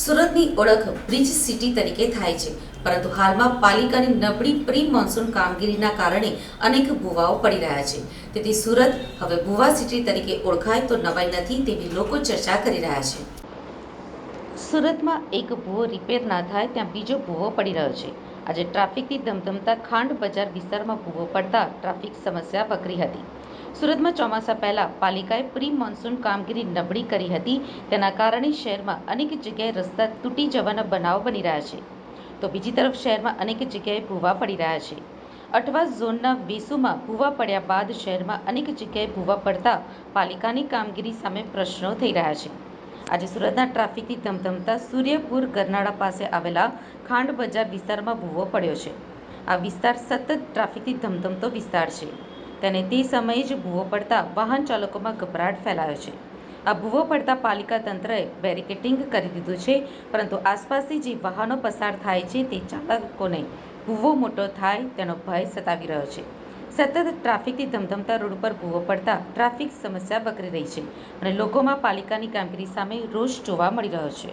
સુરતની ઓળખ bridge city તરીકે થાય છે. પરંતુ હાલમાં પાલિકાની નબળી પ્રી મોન્સૂન કામગીરીના કારણે અનેક ભૂવાઓ પડી રહ્યા છે. તેથી સુરત હવે ભૂવા સિટી તરીકે ઓળખાય તો નવાઈ નથી તેવી લોકો ચર્ચા કરી રહ્યા છે. સુરતમાં એક ભૂવો રિપેર ના થાય ત્યાં બીજો ભૂવો પડી રહ્યો છે. આજે ટ્રાફિકથી ધમધમતા ખાંડ બજાર વિસ્તારમાં ભૂવો પડતા ટ્રાફિક સમસ્યા વકરી હતી. સુરતમાં ચોમાસા પહેલા પાલિકાએ પ્રી મોન્સૂન કામગીરી નબળી કરી હતી. તેના કારણે શહેરમાં અનેક જગ્યાએ રસ્તા તૂટી જવાના બનાવ બની રહ્યા છે. તો બીજી તરફ શહેરમાં અનેક જગ્યાએ ભૂવા પડી રહ્યા છે. અઠવા ઝોનના વેસુમાં ભૂવા પડ્યા બાદ શહેરમાં અનેક જગ્યાએ ભૂવા પડતા પાલિકાની કામગીરી સામે પ્રશ્નો થઈ રહ્યા છે. આજે સુરતના ટ્રાફિકથી ધમધમતા સૂર્યપુર ગરનાળા પાસે આવેલા ખાંડ બજાર વિસ્તારમાં ભૂવો પડ્યો છે. આ વિસ્તાર સતત ટ્રાફિકથી ધમધમતો વિસ્તાર છે. તેને તે સમયે જ ભૂવો પડતા વાહન ચાલકોમાં ગભરાટ ફેલાયો છે. આ ભૂવો પડતા પાલિકા તંત્રએ બેરિકેટિંગ કરી દીધું છે, પરંતુ આસપાસથી જે વાહનો પસાર થાય છે તે ચાલકોને ભૂવો મોટો થાય તેનો ભય સતાવી રહ્યો છે. સતત ટ્રાફિકથી ધમધમતા રોડ પર ભૂવો પડતા ટ્રાફિક સમસ્યા વકરી રહી છે અને લોકોમાં પાલિકાની કામગીરી સામે રોષ જોવા મળી રહ્યો છે.